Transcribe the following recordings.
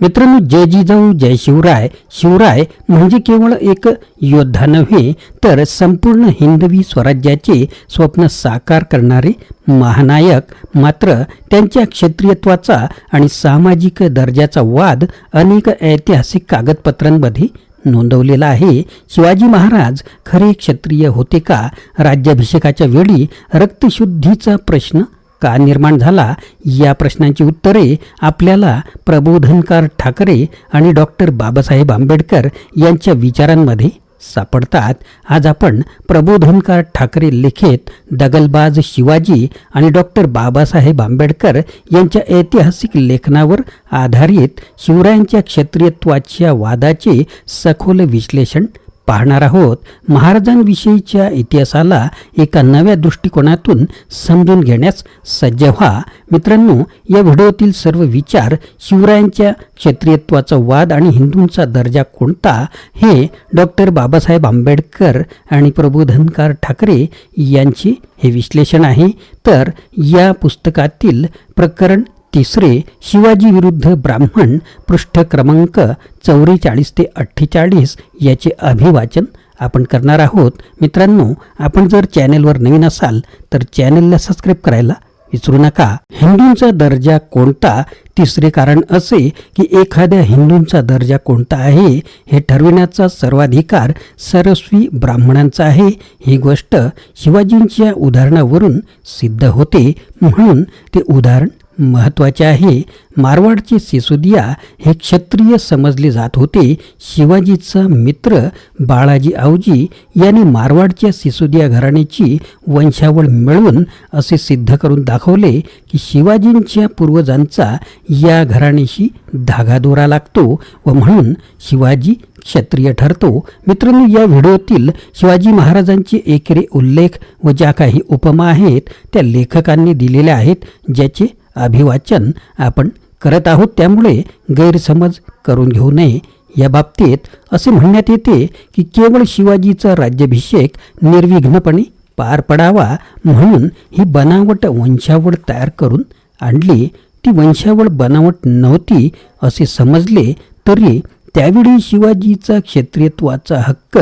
मित्रांनो जय जिजाऊ जय शिवराय. शिवराय म्हणजे केवळ एक योद्धा नव्हे तर संपूर्ण हिंदवी स्वराज्याचे स्वप्न साकार करणारे महानायक. मात्र त्यांच्या क्षत्रियत्वाचा आणि सामाजिक दर्जाचा वाद अनेक ऐतिहासिक कागदपत्रांमध्ये नोंदवलेला आहे. शिवाजी महाराज खरे क्षत्रिय होते का? राज्याभिषेकाच्या वेळी रक्तशुद्धीचा प्रश्न का निर्माण झाला? या प्रश्नांची उत्तरे आपल्याला प्रबोधनकार ठाकरे आणि डॉक्टर बाबासाहेब आंबेडकर यांच्या विचारांमध्ये सापडतात. आज आपण प्रबोधनकार ठाकरे लिखित दगलबाज शिवाजी आणि डॉक्टर बाबासाहेब आंबेडकर यांच्या ऐतिहासिक लेखनावर आधारित शिवरायांच्या क्षत्रियत्वाच्या वादाचे सखोल विश्लेषण पाहणार आहोत महाराजांविषयीच्या इतिहासाला एका नव्या दृष्टिकोनातून समजून घेण्यास सज्ज व्हा. मित्रांनो या व्हिडिओतील सर्व विचार शिवरायांच्या क्षत्रियत्वाचा वाद आणि हिंदूंचा दर्जा कोणता हे डॉक्टर बाबासाहेब आंबेडकर आणि प्रबोधनकार ठाकरे यांचे हे विश्लेषण आहे. तर या पुस्तकातील प्रकरण तिसरे शिवाजी विरुद्ध ब्राह्मण पृष्ठ क्रमांक चौवेचाळीस ते अठ्ठेचाळीस याचे अभिवाचन आपण करणार आहोत. मित्रांनो आपण जर चॅनेलवर नवीन असाल तर चॅनेलला सबस्क्राईब करायला विसरू नका. हिंदूंचा दर्जा कोणता? तिसरे कारण असे की एखाद्या हिंदूंचा दर्जा कोणता आहे? हे ठरविण्याचा सर्वाधिकार सरस्वी ब्राह्मणांचा आहे. ही गोष्ट शिवाजींच्या उदाहरणावरून सिद्ध होते. म्हणून ते उदाहरण महत्त्वाचे आहे. मारवाडचे सिसोदिया हे क्षत्रिय समजले जात होते. शिवाजीचा मित्र बाळाजी आवजी यांनी मारवाडच्या सिसोदिया घराण्याची वंशावळ मिळवून असे सिद्ध करून दाखवले की शिवाजींच्या पूर्वजांचा या घराण्याशी धागादोरा लागतो व म्हणून शिवाजी क्षत्रिय ठरतो. मित्रांनो या व्हिडिओतील शिवाजी महाराजांचे एकेरे उल्लेख व ज्या काही उपमा आहेत त्या लेखकांनी दिलेल्या आहेत ज्याचे अभिवाचन आपण करत आहोत त्यामुळे गैरसमज करून घेऊ नये. या बाबतीत असे म्हणण्यात येते की केवळ शिवाजीचा राज्याभिषेक निर्विघ्नपणे पार पडावा म्हणून ही बनावट वंशावळ तयार करून आणली. ती वंशावळ बनावट नव्हती असे समजले तरी त्यावेळी शिवाजीचा क्षेत्रीयत्वाचा हक्क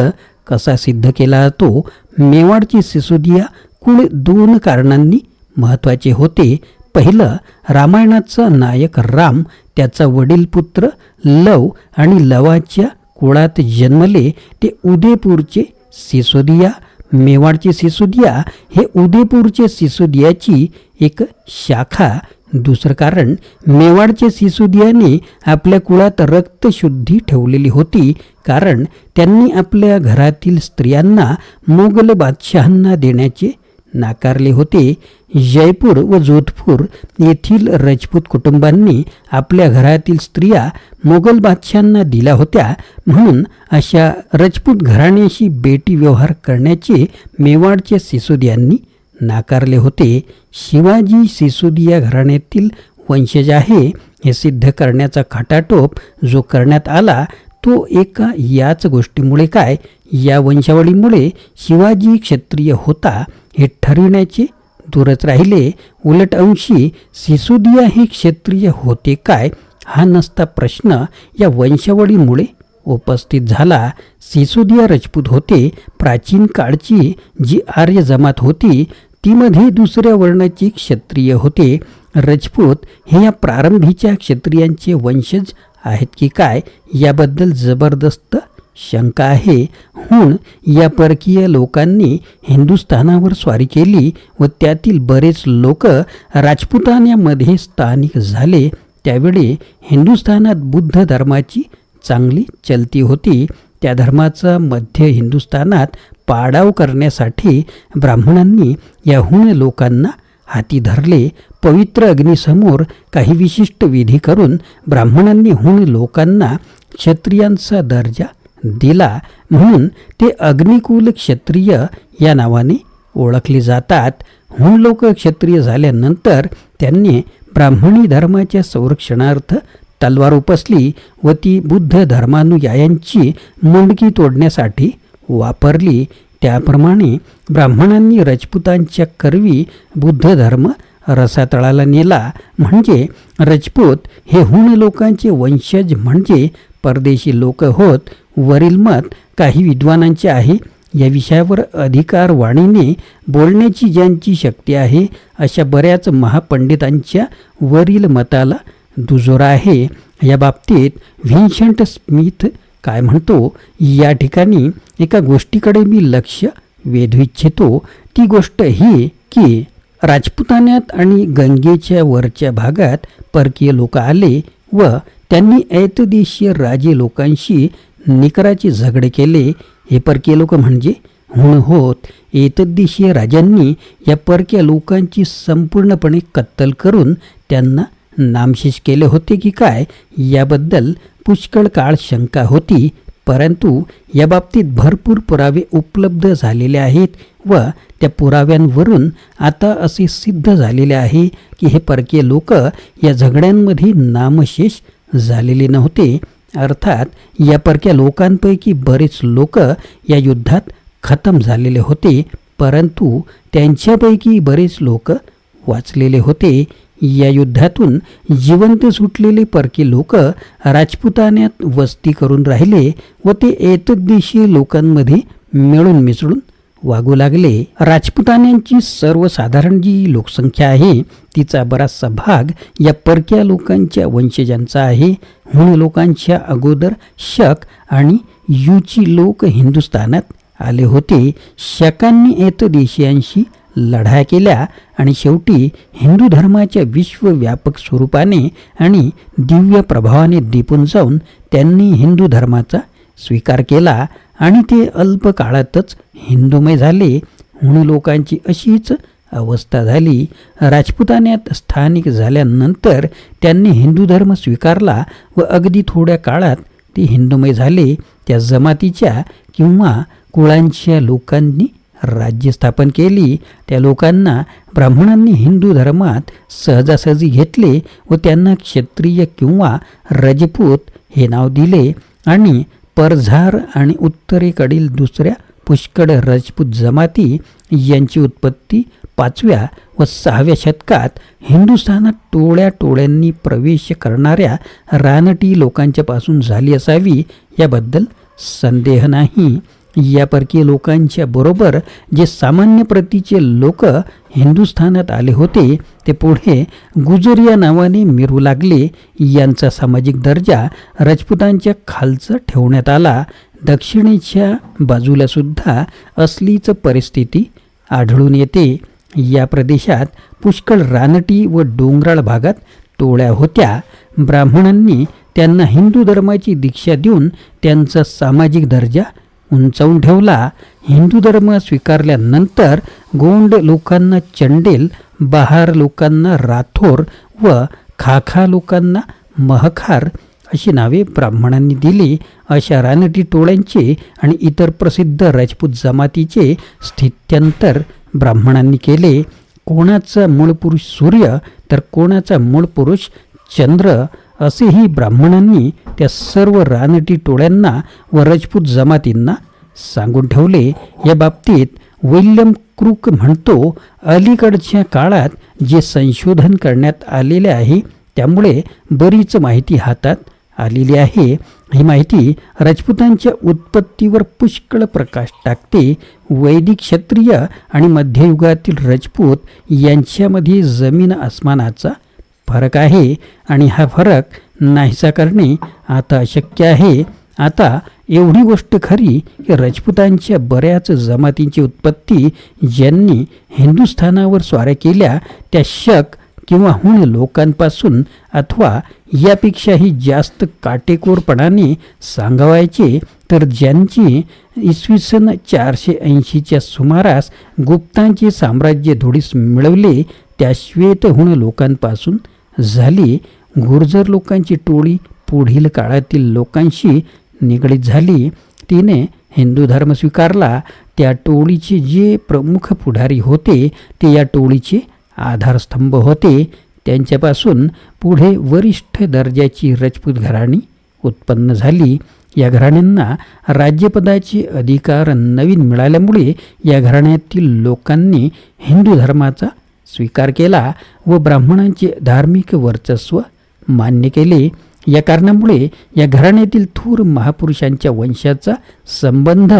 कसा सिद्ध केला जातो? मेवाडची सिसोदिया कुळ दोन कारणांनी महत्त्वाचे होते. पहिलं रामायणाचा नायक राम त्याचा वडील पुत्र लव आणि लवाच्या कुळात जन्मले ते उदयपूरचे सिसोदिया मेवाडचे सिसोदिया. हे उदयपूरचे सिसोदियाची एक शाखा. दुसरं कारण मेवाडचे सिसोदियाने आपल्या कुळात रक्तशुद्धी ठेवलेली होती. कारण त्यांनी आपल्या घरातील स्त्रियांना मोगल बादशहांना देण्याचे नाकारले होते. जयपूर व जोधपूर येथील रजपूत कुटुंबांनी आपल्या घरातील स्त्रिया मोगल बादशांना दिल्या होत्या. म्हणून अशा रजपूत घराण्याशी बेटी व्यवहार करण्याचे मेवाडच्या सिसोदियांनी नाकारले होते. शिवाजी सिसोदिया घराण्यातील वंशज आहे. हे सिद्ध करण्याचा खटाटोप जो करण्यात आला तो एका याच गोष्टीमुळे काय? या वंशावळीमुळे शिवाजी क्षत्रिय होता. हे ठरविण्याचे दूरच राहिले. उलट अंशी सिसोदिया हे क्षत्रिय होते काय? हा नसता प्रश्न. या वंशावळीमुळे उपस्थित झाला. सिसोदिया रजपूत होते. प्राचीन काळची जी आर्य जमात होती तीमध्ये दुसऱ्या वर्णाची क्षत्रिय होते. रजपूत हे या प्रारंभीच्या क्षत्रियांचे वंशज आहेत की काय? याबद्दल जबरदस्त शंका आहे. हून या परकीय लोकांनी हिंदुस्थानावर स्वारी केली व त्यातील बरेच लोक राजपुतान्यामध्ये स्थानिक झाले. त्यावेळी हिंदुस्थानात बुद्ध धर्माची चांगली चलती होती. त्या धर्माचा मध्य हिंदुस्थानात पाडाव करण्यासाठी ब्राह्मणांनी या हुण लोकांना हाती धरले. पवित्र अग्नीसमोर काही विशिष्ट विधी करून ब्राह्मणांनी हुण लोकांना क्षत्रियांचा दर्जा दिला म्हणून ते अग्निकुल क्षत्रिय या नावाने ओळखले जातात. हुन लोक क्षत्रिय झाल्यानंतर त्यांनी ब्राह्मणी धर्माच्या संरक्षणार्थ तलवार उपसली व ती बुद्ध धर्मानुयायांची मुंडकी तोडण्यासाठी वापरली. त्याप्रमाणे ब्राह्मणांनी रजपूतांच्या करवी बुद्ध धर्म रसातळाला नेला. म्हणजे रजपूत हे हुण लोकांचे वंशज म्हणजे परदेशी लोक होत वरील मत काही विद्वानांचे आहे. या विषयावर अधिकार वाणीने बोलण्याची ज्यांची शक्ती आहे अशा बऱ्याच महापंडितांच्या वरील मताला दुजोरा आहे. या बाबतीत व्हिन्शंट स्मिथ काय म्हणतो? या ठिकाणी एका गोष्टीकडे मी लक्ष वेधू इच्छितो. ती गोष्ट ही की राजपुतान्यात आणि गंगेच्या वरच्या भागात परकीय लोक आले व त्यांनी ऐतदेशीय राजे लोकांशी निकराचे झगडे केले हे परकीय लोक म्हणजे? हुण होत एतद्देशीय राजांनी या परक्या लोकांची संपूर्णपणे कत्तल करून त्यांना नामशेष केले होते की काय? याबद्दल पुष्कळ काळ शंका होती परंतु या बाबतीत भरपूर पुरावे उपलब्ध झालेले आहेत व त्या पुराव्यांवरून आता असे सिद्ध झालेले आहे की हे परकीय लोक या झगड्यांमध्ये नामशेष झालेले नव्हते. अर्थात या परक्या लोकांपैकी बरेच लोक या युद्धात खतम झालेले होते परंतु त्यांच्यापैकी बरेच लोक वाचलेले होते. या युद्धातून जिवंत सुटलेले परकी लोक राजपुतान्यात वस्ती करून राहिले व ते एतद्देशीय लोकांमध्ये मिळून मिसळून वागू लागले. राजपुतान्यांची सर्वसाधारण जी लोकसंख्या आहे तिचा बराचसा भाग या परक्या लोकांच्या वंशजांचा आहे. हुण लोकांच्या अगोदर शक आणि युची लोक हिंदुस्थानात आले होते. शकांनी एतदेशीयांशी लढाया केल्या आणि शेवटी हिंदू धर्माच्या विश्वव्यापक स्वरूपाने आणि दिव्य प्रभावाने दिपून जाऊन त्यांनी हिंदू धर्माचा स्वीकार केला आणि ते अल्प काळातच हिंदूमय झाले. म्हणून लोकांची अशीच अवस्था झाली. राजपुतान्यात स्थानिक झाल्यानंतर त्यांनी हिंदू धर्म स्वीकारला व अगदी थोड्या काळात ते हिंदूमय झाले. त्या जमातीच्या किंवा कुळांच्या लोकांनी राज्य स्थापन केली. त्या लोकांना ब्राह्मणांनी हिंदू धर्मात सहजासहजी घेतले व त्यांना क्षत्रिय किंवा रजपूत हे नाव दिले आणि परझार आणि उत्तरेकडील दुसऱ्या पुष्कळ राजपूत जमाती यांची उत्पत्ती पाचव्या व सहाव्या शतकात हिंदुस्थानात टोळ्या टोळ्यांनी प्रवेश करणाऱ्या रानटी लोकांच्यापासून झाली असावी याबद्दल संदेह नाही. या लोकांच्या बरोबर जे सामान्य प्रतीचे लोक हिंदुस्थानात आले होते ते पुढे गुजर या नावाने मिरू लागले. यांचा सामाजिक दर्जा राजपुतांच्या खालचं ठेवण्यात आला. दक्षिणेच्या बाजूलासुद्धा असलीच परिस्थिती आढळून येते. या प्रदेशात पुष्कळ रानटी व डोंगराळ भागात टोळ्या होत्या. ब्राह्मणांनी त्यांना हिंदू धर्माची दीक्षा देऊन त्यांचा सामाजिक दर्जा उंचावून ठेवला. हिंदू धर्म स्वीकारल्यानंतर गोंड लोकांना चंडेल बहार लोकांना राथोर व खाखा लोकांना महखार अशी नावे ब्राह्मणांनी दिली. अशा रानटी टोळ्यांचे आणि इतर प्रसिद्ध राजपूत जमातीचे स्थित्यंतर ब्राह्मणांनी केले. कोणाचा मूळ पुरुष सूर्य तर कोणाचा मूळ पुरुष चंद्र असेही ब्राह्मणांनी त्या सर्व रानटी टोळ्यांना व रजपूत जमातींना सांगून ठेवले. या बाबतीत विल्यम क्रूक म्हणतो अलीकडच्या काळात जे संशोधन करण्यात आलेले आहे त्यामुळे बरीच माहिती हातात आलेली आहे. ही माहिती राजपूतांच्या उत्पत्तीवर पुष्कळ प्रकाश टाकते. वैदिक क्षत्रिय आणि मध्ययुगातील राजपूत यांच्यामध्ये जमीन आसमानाचा फरक आहे आणि हा फरक नाहीसा करणे आता अशक्य आहे. आता एवढी गोष्ट खरी की राजपुतांच्या बऱ्याच जमातींची उत्पत्ती ज्यांनी हिंदुस्थानावर स्वाऱ्या केल्या त्या शक किंवा हुण लोकांपासून अथवा यापेक्षाही जास्त काटेकोरपणाने सांगावायचे तर ज्यांची इसवी सन चारशे ऐंशीच्या सुमारास गुप्तांचे साम्राज्य धुडीस मिळवले त्या श्वेतहुण लोकांपासून झाली गुर्जर लोकांची टोळी पुढील काळातील लोकांशी निगडीत झाली. तिने हिंदू धर्म स्वीकारला. त्या टोळीचे जे प्रमुख पुढारी होते ते या टोळीचे आधारस्तंभ होते. त्यांच्यापासून पुढे वरिष्ठ दर्जाची रजपूत घराणी उत्पन्न झाली. या घराण्यांना राज्यपदाचे अधिकार नवीन मिळाल्यामुळे या घराण्यातील लोकांनी हिंदू धर्माचा स्वीकार केला व ब्राह्मणांचे धार्मिक वर्चस्व मान्य केले. या कारणामुळे या घराण्यातील थोर महापुरुषांच्या वंशाचा संबंध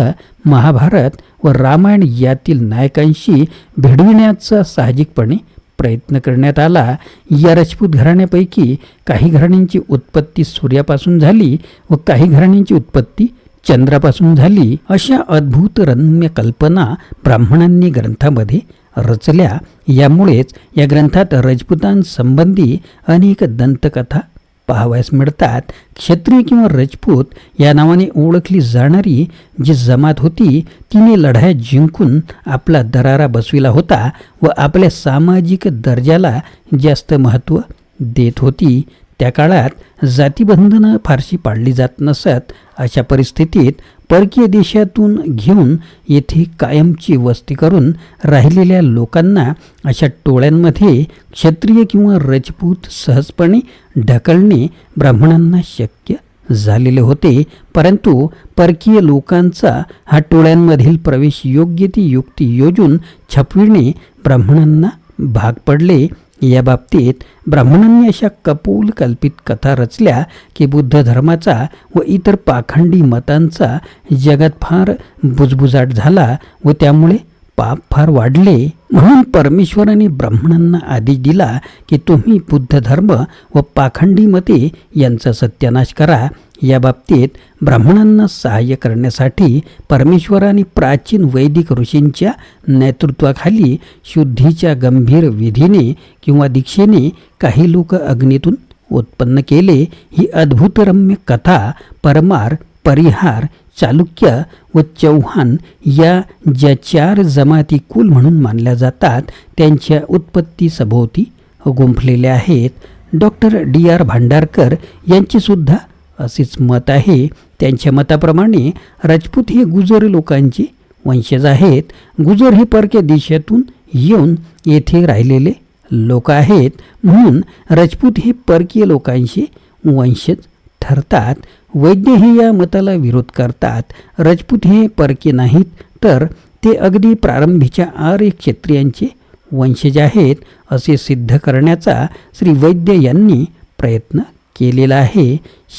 महाभारत व रामायण यातील नायकांशी भिडविण्याचा साहजिकपणे प्रयत्न करण्यात आला. या राजपूत घराण्यापैकी काही घराण्यांची उत्पत्ती सूर्यापासून झाली व काही घराण्यांची उत्पत्ती चंद्रापासून झाली. अशा अद्भुत रम्य कल्पना ब्राह्मणांनी ग्रंथामध्ये रचल्या. यामुळेच या ग्रंथात रजपूतांसंबंधी अनेक दंतकथा पाहावयास मिळतात. क्षत्रिय किंवा राजपूत या नावाने ओळखली जाणारी जी जमात होती तिने लढाया जिंकून आपला दरारा बसविला होता व आपल्या सामाजिक दर्जाला जास्त महत्त्व देत होती. त्या काळात जातीबंधनं फारशी पाळली जात नसत. अशा परिस्थितीत परकीय देशातून घेऊन येथे कायमची वस्ती करून राहिलेल्या लोकांना अशा टोळ्यांमध्ये क्षत्रिय किंवा रजपूत सहजपणे ढकलणे ब्राह्मणांना शक्य झालेले होते. परंतु परकीय लोकांचा हा टोळ्यांमधील प्रवेश योग्य ती युक्ती योजून छपविणे ब्राह्मणांना भाग पडले. या बाबतीत ब्राह्मणांनी अशा कपोल कल्पित कथा रचल्या की बुद्ध धर्माचा व इतर पाखंडी मतांचा जगात फार बुजबुजाट झाला व त्यामुळे पाप फार वाढले. म्हणून परमेश्वराने ब्राह्मणांना आदेश दिला की तुम्ही बुद्ध धर्म व पाखंडी मते यांचा सत्यानाश करा. या बाबतीत ब्राह्मणांना सहाय्य करण्यासाठी परमेश्वराने प्राचीन वैदिक ऋषींच्या नेतृत्वाखाली शुद्धीच्या गंभीर विधीने किंवा दीक्षेने काही लोक अग्नीतून उत्पन्न केले ही अद्भुतरम्य कथा परमार परिहार चालुक्य व चौहान या ज्या चार जमाती कुल म्हणून मानल्या जातात त्यांच्या उत्पत्ती सभोवती गुंफलेल्या आहेत. डॉक्टर डी आर भांडारकर यांचीसुद्धा असेच मत आहे. त्यांच्या मताप्रमाणे राजपूत हे गुजर लोकांचे वंशज आहेत. गुजर हे परक्या देशातून येऊन येथे राहिलेले लोक आहेत. म्हणून राजपूत हे परकीय लोकांचे वंशज ठरतात. वैद्य हे या मताला विरोध करतात. राजपूत हे परके नाहीत तर ते अगदी प्रारंभीच्या आर्य क्षत्रियांचे वंशज आहेत असे सिद्ध करण्याचा श्री वैद्य यांनी प्रयत्न केलेला आहे.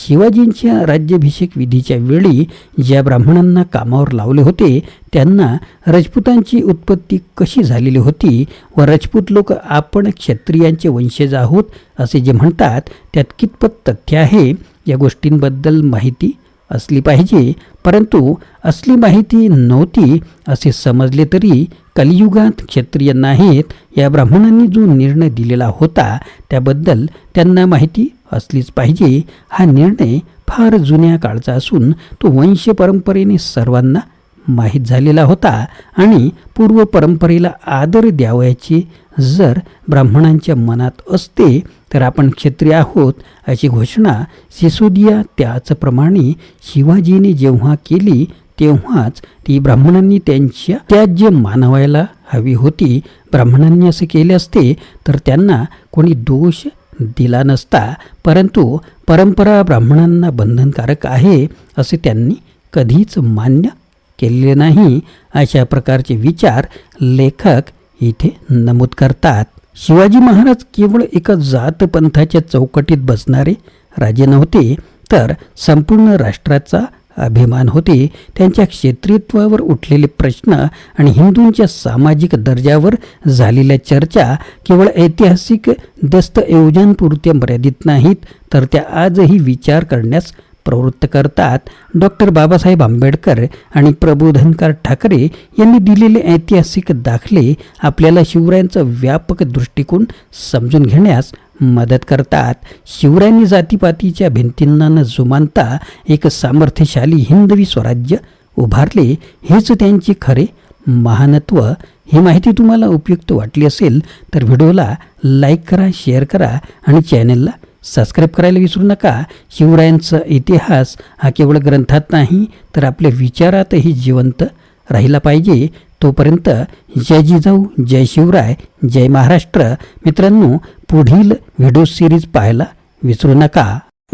शिवाजींच्या राज्याभिषेक विधीच्या वेळी ज्या ब्राह्मणांना कामावर लावले होते त्यांना राजपूतांची उत्पत्ती कशी झालेली होती व राजपूत लोक आपण क्षत्रियांचे वंशज आहोत असे जे म्हणतात त्यात कितपत तथ्य आहे या गोष्टींबद्दल माहिती असली पाहिजे. परंतु असली माहिती नव्हती असे समजले तरी कलियुगात क्षत्रिय नाहीत. या ब्राह्मणांनी जो निर्णय दिलेला होता त्याबद्दल त्यांना माहिती असलीच पाहिजे. हा निर्णय फार जुन्या काळचा असून तो वंश परंपरेने सर्वांना माहीत झालेला होता आणि पूर्व परंपरेला आदर द्यावयाचे जर ब्राह्मणांच्या मनात असते तर आपण क्षत्रिय आहोत अशी घोषणा सिसोदिया त्याचप्रमाणे शिवाजीने जेव्हा केली तेव्हाच ती ब्राह्मणांनी त्यांच्या त्याज्य मानवायला हवी होती ब्राह्मणांनी असे केले असते तर त्यांना कोणी दोष दिला नसता. परंतु परंपरा ब्राह्मणांना बंधनकारक आहे असे त्यांनी कधीच मान्य केलेले नाही. अशा प्रकारचे विचार लेखक इथे नमूद करतात. शिवाजी महाराज केवळ एका जातपंथाच्या चौकटीत बसणारे राजे नव्हते तर संपूर्ण राष्ट्राचा अभिमान होते त्यांच्या क्षेत्रित्वावर उठलेले प्रश्न आणि हिंदूंच्या सामाजिक दर्जावर झालेल्या चर्चा केवळ ऐतिहासिक दस्तऐवजांपुरत्या मर्यादित नाहीत तर त्या आजही विचार करण्यास प्रवृत्त करतात. डॉक्टर बाबासाहेब आंबेडकर आणि प्रबोधनकार ठाकरे यांनी दिलेले ऐतिहासिक दाखले आपल्याला शिवरायांचा व्यापक दृष्टिकोन समजून घेण्यास मदत करतात. शिवरायांनी जातीपातीच्या भिंतींना न जुमानता एक सामर्थ्यशाली हिंदवी स्वराज्य उभारले. हेच त्यांचे खरे महानत्व. ही माहिती तुम्हाला उपयुक्त वाटली असेल तर व्हिडिओला लाईक करा शेअर करा आणि चॅनलला सबस्क्राईब करायला विसरू नका. शिवरायांचा इतिहास हा केवळ ग्रंथात नाही तर आपल्या विचारातही जिवंत राहिला पाहिजे. तोपर्यंत जय जिजाऊ जय शिवराय जय महाराष्ट्र. मित्रांनो पुढील व्हिडिओ सिरीज पाहायला विसरू नका.